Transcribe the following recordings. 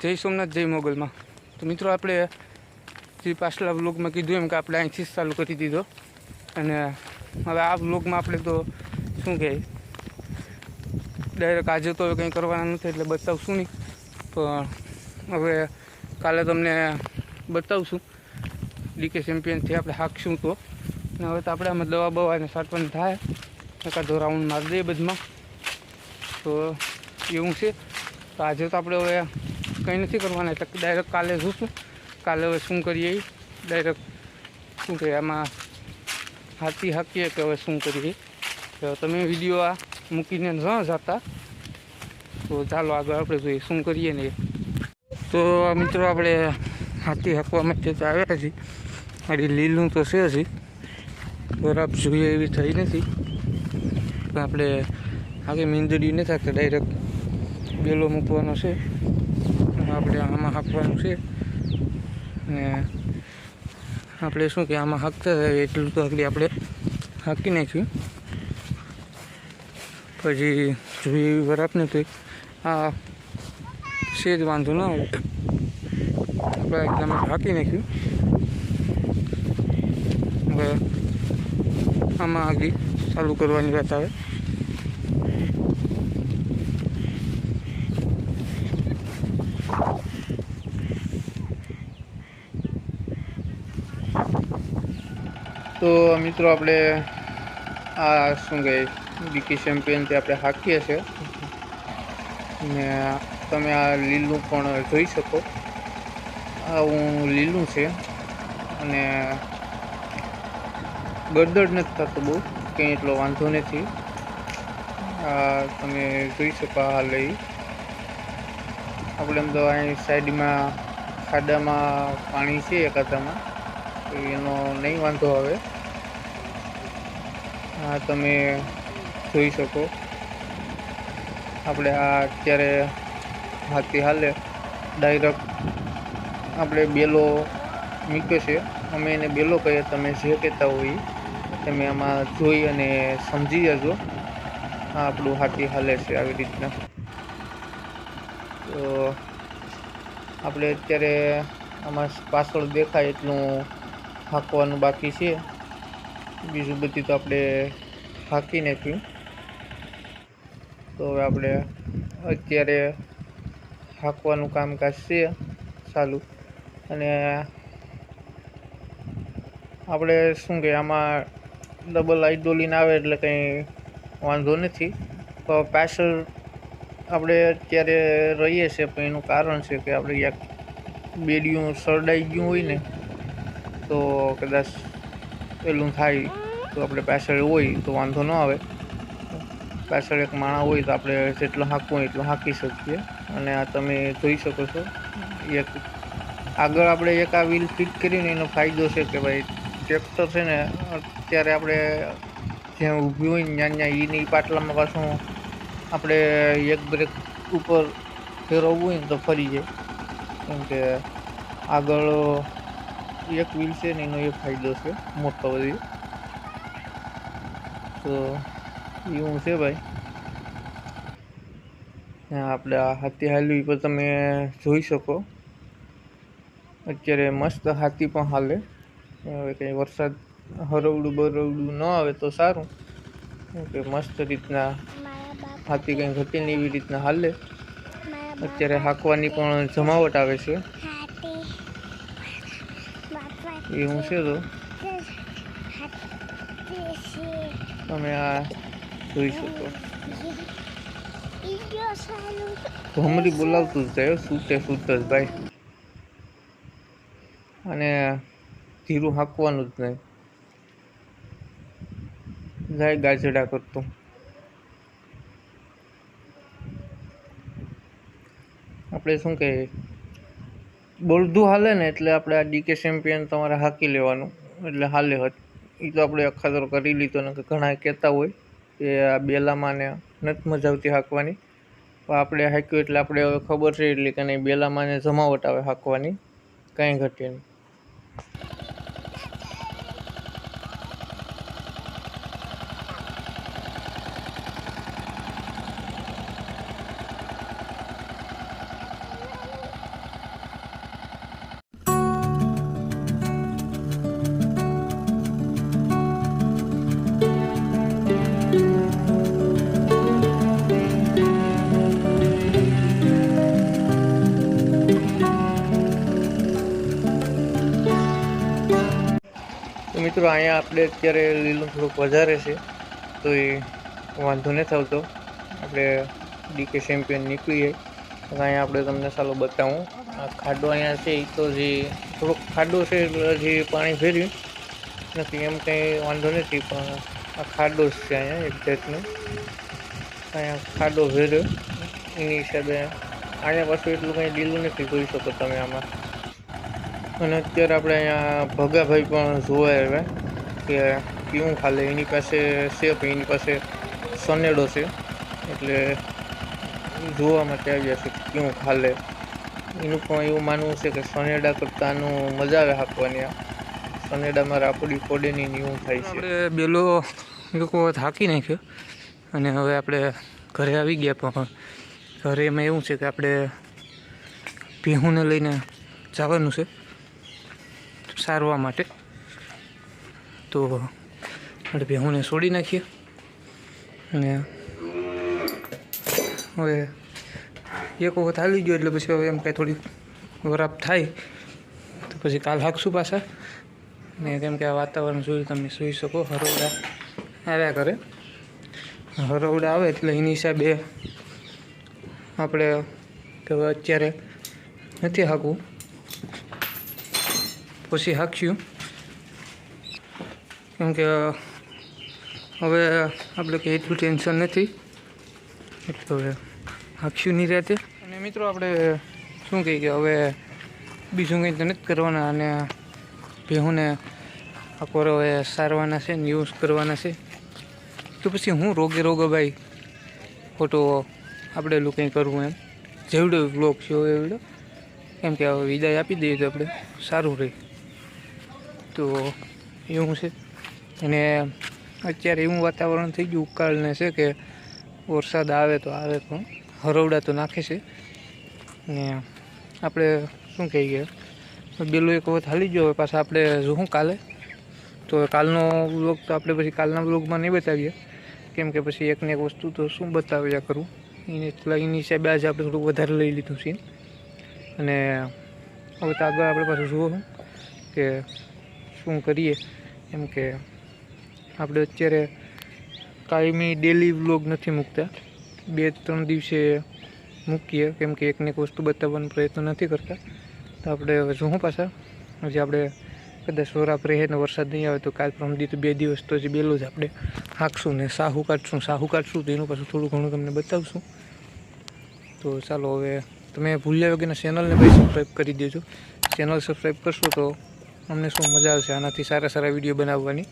જય સોમનાથ, જય મોગલમાં. તો મિત્રો, આપણે જે પાછલા વ્લોગમાં કીધું એમ કે આપણે અહીંથી જ ચાલુ કરી દીધો. અને હવે આ વ્લોગમાં આપણે તો શું કહે ડાયરેક્ટ આજે તો હવે કંઈ કરવાના નથી, એટલે બતાવશું નહીં. પણ હવે કાલે તમને બતાવશું. ડીકે ચેમ્પિયનથી આપણે હાંકશું તો. અને હવે તો આપણે આમાં દવા બવાને છાંટવાની થાય. એકાદો રાઉન્ડ મારી દઈએ બધમાં. તો એવું છે. તો આજે તો આપણે હવે કંઈ નથી કરવાના. એટલે ડાયરેક્ટ કાલે જોશું કાલે હવે શું કરીએ? ડાયરેક્ટ શું કહે આમાં હાથી હાકીએ કે હવે શું કરીએ? તો તમે વીડિયો આ મૂકીને ન જતા. તો ચાલો આગળ આપણે જોઈએ શું કરીએ ને. તો મિત્રો આપણે હાથી હાંકવા માટે તો આવ્યા છીએ. આડી લીલું તો છે હજી બરાબર જોઈએ એવી થઈ નથી. પણ આપણે આગળ મીંદડી નથી કે ડાયરેક્ટ બેલો મૂકવાનો છે. આપણે આમાં હાંકવાનું છે. ને આપણે શું કે આમાં હાંકતા થાય એટલું તો આગળ આપણે હાંકી નાખ્યું. પછી જોઈએ એવી બરાબર નથી આ છે જ વાંધો ન આવે. આપણે એકદમ હાંકી નાખ્યું. હવે આમાં આગળ ચાલુ કરવાની વાત આવે. તો મિત્રો આપણે આ શું કહે બીકી ચેમ્પિયનથી આપણે હાકીએ છીએ. ને તમે આ લીલું પણ જોઈ શકો. આવું લીલું છે. અને ગરદડ નથી થતું બહુ કંઈ એટલો વાંધો નથી. આ તમે જોઈ શકો આ લઈ આપણે એમ તો અહીં સાઈડમાં ખાડામાં પાણી છે એકાદામાં એનો નહીં વાંધો આવે. આ તમે જોઈ શકો. આપણે આ અત્યારે હાથી હાલે. ડાયરેક્ટ આપણે બેલો મૂક્યો છે. અમે એને બેલો કહીએ, તમે જે કહેતા હોય. તમે આમાં જોઈ અને સમજી જજો. આ આપણું હાથી હાલે છે આવી રીતના. તો આપણે અત્યારે આમાં પાછળ દેખાય એટલું હાંકવાનું બાકી છે. બીજું બધું તો આપણે હાંકી નાખ્યું. તો હવે આપણે અત્યારે હાંકવાનું કામકાજ છે ચાલુ. અને આપણે શું કે, આમાં ડબલ આઇડોલીન આવે એટલે કંઈ વાંધો નથી. તો પાછળ આપણે અત્યારે રહીએ છીએ, પણ એનું કારણ છે કે આપણે યાક બેડિયું સરડાઈ ગયું હોય ને તો કદાચ પેલું થાય તો આપણે પાછળ હોય તો વાંધો ન આવે. પાછળ એક માણા હોય તો આપણે જેટલું હાંકવું હોય એટલું હાંકી શકીએ. અને આ તમે જોઈ શકો છો. એક આગળ આપણે એક આ વ્હીલ ફિટ કરીને એનો ફાયદો છે કે ભાઈ ટ્રેક્ટર છે ને, અત્યારે આપણે જ્યાં ઊભી હોય ને ત્યાં ત્યાં એની પાટલામાં પાછું આપણે એક બ્રેક ઉપર ફેરવવું હોય ને તો ફરી જાય. કેમ કે આગળ એક વ્હીલ છે ને એનો એ ફાયદો છે મોટો બધી. તો એવું છે ભાઈ. આપણે આ હાથી હાલવી પર તમે જોઈ શકો. અત્યારે મસ્ત હાથી પણ હાલે. હવે કંઈ વરસાદ હરવડું બરવડું ન આવે તો સારું. કે મસ્ત રીતના હાથી કંઈ ઘટીને એવી રીતના હાલે. અત્યારે હાંકવાની પણ જમાવટ આવે છે. એવું છે તો તમે આ જોઈ શકો ભમરી બોલાવતું જ જાય સૂતે સૂત જ ભાઈ અને ધીરું હાંકવાનું જ નહીં જાય ગાજડા કરતું આપણે શું કહે બોલધું હાલે ને એટલે આપણે આ ડીકે ચેમ્પિયન તમારે હાંકી લેવાનું. એટલે હાલે હત એ તો આપણે અખાતરો કરી લીધો, ને કે ઘણા કહેતા હોય કે આ બેલામાને નથી મજા આવતી હાંકવાની. પણ આપણે હાંક્યું એટલે આપણે હવે ખબર છે એટલે કે નહીં બેલામાંને જમાવટ આવે હાંકવાની. કાંઈ ઘટે નહીં. મિત્રો અહીંયા આપણે અત્યારે લીલું થોડુંક વધારે છે, તો એ વાંધો નથી આવતો. આપણે ડીકે ચેમ્પિયન નીકળીએ. તો અહીંયા આપણે તમને ચાલો બતાવું. આ ખાડો અહીંયા છે એ તો જે થોડોક ખાડો છે હજી પાણી ફેર્યું નથી, એમ કંઈ વાંધો નથી, પણ આ ખાડો જ છે અહીંયા એક જાતનો. અહીંયા ખાડો ભેર્યો. એની હિસાબે અહીંયા પાછું એટલું કંઈ લીલું નથી, જોઈ શકો તમે આમાં. અને અત્યારે આપણે અહીંયા ભગાભાઈ પણ જોવા આવ્યા કે પીવું ખાલે એની પાસે છે એની પાસે સનેડો છે. એટલે જોવા માટે આવ્યા છે પીવું ખાલે એનું પણ એવું માનવું છે કે સનેડા કરતાંનું મજા આવે હાંકવાની સનેડામાં રાપડી પોડેની એવું થાય છે. આપણે બેલો વખત હાંકી નાખ્યો અને હવે આપણે ઘરે આવી ગયા પણ ઘરે એમાં એવું છે કે આપણે ભીહુંને લઈને જવાનું છે. સારવા માટે. તો આપણે ભીહુંને છોડી નાખીએ. અને હવે એક વખત હાલી ગયો એટલે પછી હવે એમ કાંઈ થોડી વરાપ થાય. તો પછી કાલ હાંકશું પાછા. ને કેમ કે આ વાતાવરણ જોયું તમે સૂઈ શકો હરોડા આવ્યા કરે. હરોડા આવે એટલે એની હિસાબે આપણે કે અત્યારે નથી હાંકવું. પછી હાંક્યું. કેમ કે, હવે આપણે કંઈ એટલું ટેન્શન નથી. એટલે હવે હાંક્યું નહીં રહેતે અને મિત્રો આપણે શું કહીએ કે હવે બીજું કંઈ તો નથી કરવાના અને ભેહુંને અકોરો હવે સારવાના છે ને યુઝ કરવાના છે. તો પછી હું રોગે રોગો ભાઈ ખોટો આપણે એટલું કંઈ કરવું એમ. જેવડો બ્લોક છે એવડો. કેમ કે હવે વિદાય આપી દઈએ તો આપણે સારું રહે. તો એવું છે. અને અત્યારે એવું વાતાવરણ થઈ ગયું ઉકાળને છે કે વરસાદ આવે તો આવે, પણ હરવડા તો નાખે છે. ને આપણે શું કહીએ? બેલું એક વખત હાલી ગયો, હવે પાછા આપણે જોઉં કાલે. તો કાલનો બ્લોગ તો આપણે પછી કાલના બ્લોગમાં નહીં બતાવીએ. કેમ કે પછી એકને એક વસ્તુ તો શું બતાવ્યા કરું? એને એની હિસાબે આજે આપણે થોડુંક વધારે લઈ લીધું છે અને હવે તો આગળ આપણે પાછું જુઓ કે શું કરીએ? એમ કે આપણે અત્યારે કાયમી ડેલી વ્લોગ નથી મૂકતા. બે ત્રણ દિવસે મૂકીએ. કેમ કે એકને એક વસ્તુ બતાવવાનો પ્રયત્ન નથી કરતા. તો આપણે હવે શું પાછા. હજી આપણે કદાચ સોરાપ રહે ને વરસાદ નહીં આવે તો કાલ પ્રમદી તો બે દિવસ તો હજી બેલું જ આપણે હાંકશું ને સાહુ કાઢશું સાહુ કાઢશું. તો એનું પાછું થોડું ઘણું તમને બતાવશું. તો ચાલો હવે તમે ભૂલ્યા વગરના ચેનલને ભાઈ સબસ્ક્રાઈબ કરી દેજો. ચેનલ સબસ્ક્રાઈબ કરશો તો અમને શું મજા આવશે આનાથી સારા સારા વીડિયો બનાવવાની.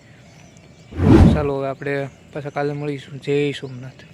ચાલો હવે આપણે પાછા કાલે મળીશું. જય સોમનાથ.